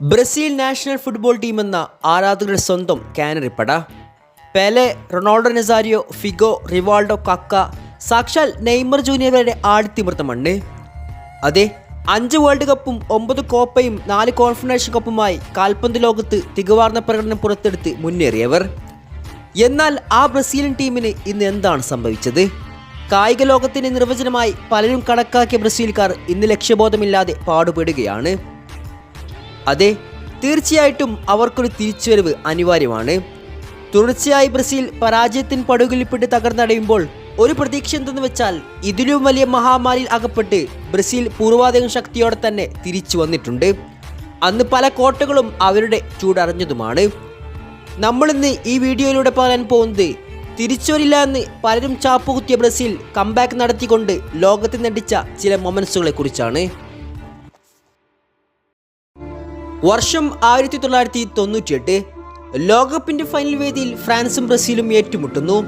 Brazil national football ടീമെന്ന ആരാധകരുടെ സ്വന്തം കാനറിപ്പട. Pele Ronaldo Nazario Figo Rivaldo Kaka സാക്ഷാൽ നെയ്മർ ജൂനിയർ വരെ മണ്ണ്. അതെ അഞ്ച് വേൾഡ് കപ്പും ഒമ്പത് കോപ്പയും നാല് കോൺഫെഡറേഷൻ കപ്പുമായി കാൽപന്ത് ലോകത്ത് തികവാർന്ന പ്രകടനം പുറത്തെടുത്ത് മുന്നേറിയവർ. എന്നാൽ ആ ബ്രസീലിയൻ ടീമിന് ഇന്ന് എന്താണ് സംഭവിച്ചത്? കായിക ലോകത്തിന്റെ നിർവചനമായി പലരും കണക്കാക്കിയ ബ്രസീൽക്കാർ ഇന്ന് ലക്ഷ്യബോധമില്ലാതെ പാടുപെടുകയാണ്. അതെ തീർച്ചയായിട്ടും അവർക്കൊരു തിരിച്ചുവരവ് അനിവാര്യമാണ്. തുടർച്ചയായി ബ്രസീൽ പരാജയത്തിൻ പടുകുലിപ്പെട്ട് തകർന്നടയുമ്പോൾ ഒരു പ്രതീക്ഷ എന്തെന്ന് വെച്ചാൽ ഇതിലും വലിയ മഹാമാരിയിൽ അകപ്പെട്ട് ബ്രസീൽ പൂർവാധികം ശക്തിയോടെ തന്നെ തിരിച്ചു വന്നിട്ടുണ്ട്. അന്ന് പല കോട്ടകളും അവരുടെ ചൂടറിഞ്ഞതുമാണ്. നമ്മളിന്ന് ഈ വീഡിയോയിലൂടെ പറയാൻ പോകുന്നത് തിരിച്ചുവരില്ല എന്ന് പലരും ചാപ്പുകുത്തിയ ബ്രസീൽ കംബാക്ക് നടത്തിക്കൊണ്ട് ലോകത്തെ നടിച്ച ചില മൊമെൻസുകളെ കുറിച്ചാണ്. വർഷം ആയിരത്തി തൊള്ളായിരത്തി തൊണ്ണൂറ്റിയെട്ട് ലോകകപ്പിന്റെ ഫൈനൽ വേദിയിൽ ഫ്രാൻസും ബ്രസീലും ഏറ്റുമുട്ടുന്നു.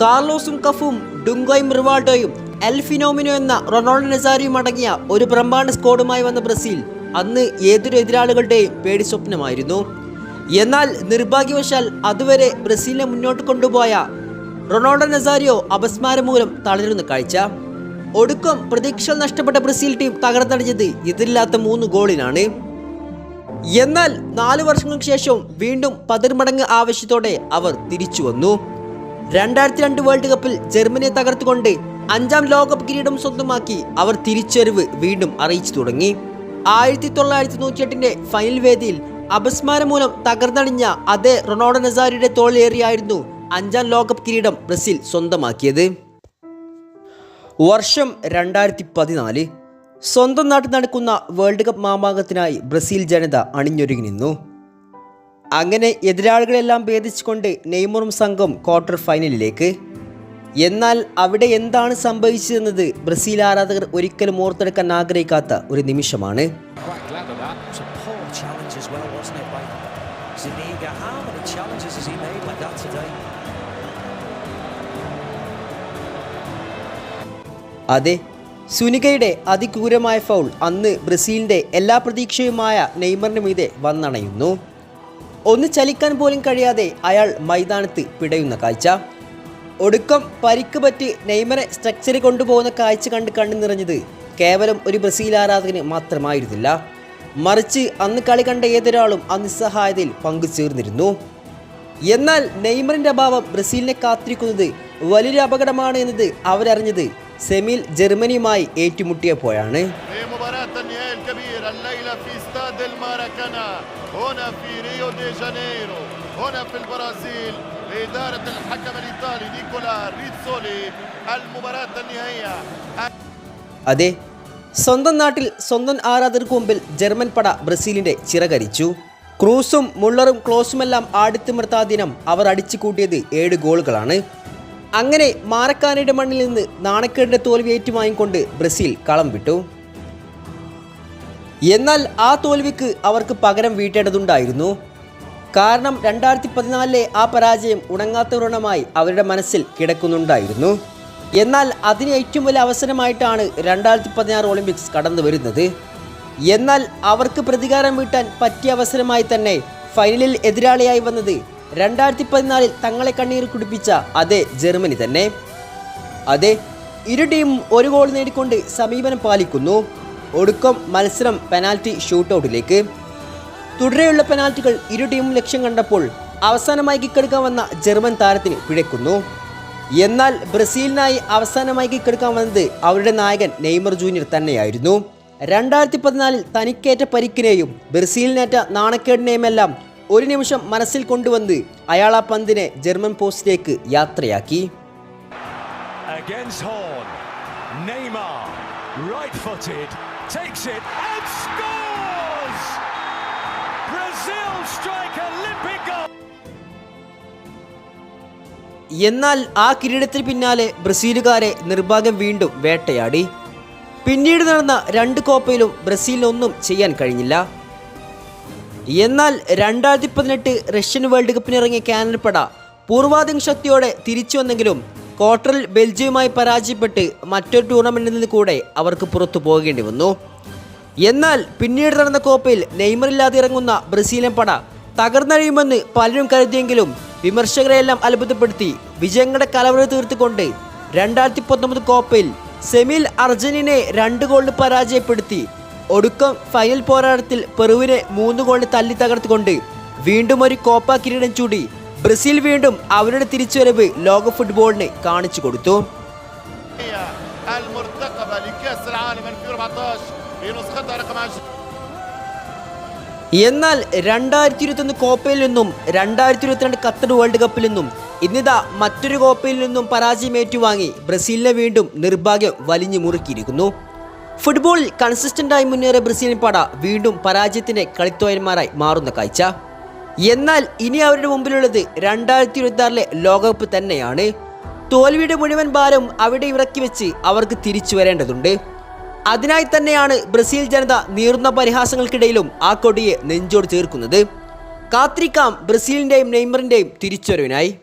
കാർലോസും കഫും ഡുങ്കോയും റിവാൾഡോയും എൽ ഫിനോമിനോ എന്ന റൊണാൾഡോ നെസാരിയും അടങ്ങിയ ഒരു ബ്രഹ്മാണ്ഡ സ്കോഡുമായി വന്ന ബ്രസീൽ അന്ന് ഏതൊരു എതിരാളികളുടെയും പേടി സ്വപ്നമായിരുന്നു. എന്നാൽ നിർഭാഗ്യവശാൽ അതുവരെ ബ്രസീലിനെ മുന്നോട്ട് കൊണ്ടുപോയ റൊണാൾഡോ നെസാരിയോ അപസ്മാരം മൂലം തളരുന്ന കാഴ്ച. ഒടുക്കം പ്രതീക്ഷ നഷ്ടപ്പെട്ട ബ്രസീൽ ടീം തകർത്തടിച്ചത് എതിരില്ലാത്ത മൂന്ന് ഗോളിനാണ്. എന്നാൽ നാല് വർഷങ്ങൾക്ക് ശേഷം വീണ്ടും പതിർമടങ്ങ് ആവശ്യത്തോടെ അവർ തിരിച്ചു വന്നു. രണ്ടായിരത്തി രണ്ട് വേൾഡ് കപ്പിൽ ജർമ്മനിയെ തകർത്തുകൊണ്ട് അഞ്ചാം ലോകകപ്പ് കിരീടം സ്വന്തമാക്കി അവർ തിരിച്ചറിവ് വീണ്ടും അറിയിച്ചു തുടങ്ങി. ആയിരത്തി തൊള്ളായിരത്തി നൂറ്റിയെട്ടിന്റെ ഫൈനൽ വേദിയിൽ അപസ്മാരം മൂലം തകർന്നടിഞ്ഞ അതേ റൊണാൾഡോ നസാരിയുടെ തോളിലേറിയായിരുന്നു അഞ്ചാം ലോകകപ്പ് കിരീടം ബ്രസീൽ സ്വന്തമാക്കിയത്. വർഷം രണ്ടായിരത്തി പതിനാല് സ്വന്തം നാട്ടിൽ നടക്കുന്ന വേൾഡ് കപ്പ് മാമാങ്കത്തിനായി ബ്രസീൽ ജനത അണിഞ്ഞൊരുങ്ങി നിന്നു അങ്ങനെ എതിരാളികളെല്ലാം ഭേദിച്ചുകൊണ്ട് നെയ്മറും സംഘം ക്വാർട്ടർ ഫൈനലിലേക്ക് എന്നാൽ അവിടെ എന്താണ് സംഭവിച്ചതെന്നത് ബ്രസീൽ ആരാധകർ ഒരിക്കലും ഓർത്തെടുക്കാൻ ആഗ്രഹിക്കാത്ത ഒരു നിമിഷമാണ്? അതെ സുനികയുടെ അതിക്രൂരമായ ഫൗൾ അന്ന് ബ്രസീലിന്റെ എല്ലാ പ്രതീക്ഷയുമായ നെയ്മറിന് മീതെ വന്നണയുന്നു. ഒന്ന് ചലിക്കാൻ പോലും കഴിയാതെ അയാൾ മൈതാനത്ത് പിടയുന്ന കാഴ്ച. ഒടുക്കം പരിക്ക് പറ്റി നെയ്മറെ സ്ട്രക്ചറിൽ കൊണ്ടുപോകുന്ന കാഴ്ച കണ്ട് കണ്ണു നിറഞ്ഞത് കേവലം ഒരു ബ്രസീൽ ആരാധകന് മാത്രമായിരുന്നില്ല. മറിച്ച് അന്ന് കളി കണ്ട ഏതൊരാളും ആ നിസ്സഹായതയിൽ പങ്കുചേർന്നിരുന്നു എന്നാൽ നെയ്മറിന്റെ അഭാവം ബ്രസീലിനെ കാത്തിരിക്കുന്നത് വലിയൊരു അപകടമാണ് എന്നത് അവരറിഞ്ഞത്. സെമിയിൽ ജർമ്മനിയുമായി ഏറ്റുമുട്ടിയപ്പോഴാണ്. അതെ സ്വന്തം നാട്ടിൽ സ്വന്തം ആരാധകർക്ക് മുമ്പിൽ ജർമ്മൻ പട ബ്രസീലിന്റെ ചിറകരിച്ചു ക്രൂസും മുള്ളറും ക്ലോസുമെല്ലാം ആടിത്തിമിർത്താ ദിനം അവർ അടിച്ചു കൂട്ടിയത് ഏഴ് ഗോളുകളാണ്. അങ്ങനെ മാറക്കാനയുടെ മണ്ണിൽ നിന്ന് നാണക്കേടിന്റെ തോൽവി ഏറ്റുവാങ്ങിക്കൊണ്ട് ബ്രസീൽ കളം വിട്ടു. എന്നാൽ ആ തോൽവിക്ക് അവർക്ക് പകരം വീട്ടേണ്ടതുണ്ടായിരുന്നു. കാരണം രണ്ടായിരത്തി പതിനാലിലെ ആ പരാജയം ഉണങ്ങാത്ത വ്രണമായി അവരുടെ മനസ്സിൽ കിടക്കുന്നുണ്ടായിരുന്നു. എന്നാൽ അതിന് ഏറ്റവും വലിയ അവസരമായിട്ടാണ് രണ്ടായിരത്തി പതിനാറ് ഒളിമ്പിക്സ് കടന്നു വരുന്നത്. എന്നാൽ അവർക്ക് പ്രതികാരം വീട്ടാൻ പറ്റിയ അവസരമായി തന്നെ ഫൈനലിൽ എതിരാളിയായി വന്നത് രണ്ടായിരത്തി പതിനാലിൽ തങ്ങളെ കണ്ണീർ കുടിപ്പിച്ച അതേ ജർമ്മനി തന്നെ. അതെ ഇരു ടീമും ഒരു ഗോൾ നേടിക്കൊണ്ട് സമീപനം പാലിക്കുന്നു. ഒടുക്കം മത്സരം പെനാൽറ്റി ഷൂട്ടൗട്ടിലേക്ക് തുടരെയുള്ള പെനാൽറ്റികൾ ഇരു ടീമും ലക്ഷ്യം കണ്ടപ്പോൾ അവസാനമായി കിക്കെടുക്കാൻ വന്ന ജർമ്മൻ താരത്തിന് പിഴക്കുന്നു എന്നാൽ ബ്രസീലിനായി അവസാനമായി കിക്കെടുക്കാൻ വന്നത് അവരുടെ നായകൻ നെയ്മർ ജൂനിയർ തന്നെയായിരുന്നു. രണ്ടായിരത്തി പതിനാലിൽ തനിക്കേറ്റ പരിക്കിനെയും ബ്രസീലിനേറ്റ നാണക്കേടിനെയുമെല്ലാം ഒരു നിമിഷം മനസ്സിൽ കൊണ്ടുവന്ന് അയാൾ ആ പന്തിനെ ജർമ്മൻ പോസ്റ്റിലേക്ക് യാത്രയാക്കി. എന്നാൽ ആ കിരീടത്തിന് പിന്നാലെ ബ്രസീലുകാരെ നിർഭാഗ്യം വീണ്ടും വേട്ടയാടി. പിന്നീട് നടന്ന രണ്ട് കോപ്പയിലും ബ്രസീലിനൊന്നും ചെയ്യാൻ കഴിഞ്ഞില്ല. എന്നാൽ രണ്ടായിരത്തി പതിനെട്ട് റഷ്യൻ വേൾഡ് കപ്പിനിറങ്ങിയ കാനഡപ്പട പൂർവാധികം ശക്തിയോടെ തിരിച്ചു വന്നെങ്കിലും ക്വാർട്ടറിൽ ബെൽജിയവുമായി പരാജയപ്പെട്ട് മറ്റൊരു ടൂർണമെന്റിൽ നിന്ന് കൂടെ അവർക്ക് പുറത്തു പോകേണ്ടി വന്നു. എന്നാൽ പിന്നീട് നടന്ന കോപ്പയിൽ നെയ്മറില്ലാതെ ഇറങ്ങുന്ന ബ്രസീലിയൻ പട തകർന്നഴിയുമെന്ന് പലരും കരുതിയെങ്കിലും വിമർശകരെയെല്ലാം അത്ഭുതപ്പെടുത്തി വിജയങ്ങളുടെ കലവറ തീർത്തുകൊണ്ട് രണ്ടായിരത്തി പത്തൊമ്പത് കോപ്പയിൽ സെമിയിൽ അർജന്റീനയെ രണ്ട് ഗോളിന് പരാജയപ്പെടുത്തി ഒടുക്കം ഫൈനൽ പോരാട്ടത്തിൽ പെറുവിനെ മൂന്ന് ഗോളിന് തല്ലി തകർത്തുകൊണ്ട് വീണ്ടും ഒരു കോപ്പ കിരീടം ചൂടി ബ്രസീൽ വീണ്ടും അവരുടെ തിരിച്ചുവരവ് ലോക ഫുട്ബോളിന് കാണിച്ചു കൊടുത്തു. എന്നാൽ രണ്ടായിരത്തി ഇരുപത്തൊന്ന് കോപ്പയിൽ നിന്നും രണ്ടായിരത്തി ഇരുപത്തിരണ്ട് ഖത്തർ വേൾഡ് കപ്പിൽ നിന്നും ഇന്നിതാ മറ്റൊരു കോപ്പയിൽ നിന്നും പരാജയം ഏറ്റുവാങ്ങി ബ്രസീലിനെ വീണ്ടും നിർഭാഗ്യം വലിഞ്ഞു മുറുക്കിയിരിക്കുന്നു. ഫുട്ബോളിൽ കൺസിസ്റ്റന്റായി മുന്നേറിയ ബ്രസീലിൻ പട വീണ്ടും പരാജയത്തിന്റെ കളിത്തോയന്മാരായി മാറുന്ന കാഴ്ച. എന്നാൽ ഇനി അവരുടെ മുമ്പിലുള്ളത് രണ്ടായിരത്തി ഇരുപത്തി ആറിലെ ലോകകപ്പ് തന്നെയാണ്. തോൽവിയുടെ മുഴുവൻ ഭാരം അവിടെ ഇറക്കി വെച്ച് അവർക്ക് തിരിച്ചു വരേണ്ടതുണ്ട്. അതിനായി തന്നെയാണ് ബ്രസീൽ ജനത നീറുന്ന പരിഹാസങ്ങൾക്കിടയിലും ആ കൊടിയെ നെഞ്ചോട് ചേർക്കുന്നത്. കാത്തിരിക്കാം ബ്രസീലിന്റെയും നെയ്മറിന്റെയും തിരിച്ചുവരവിനായി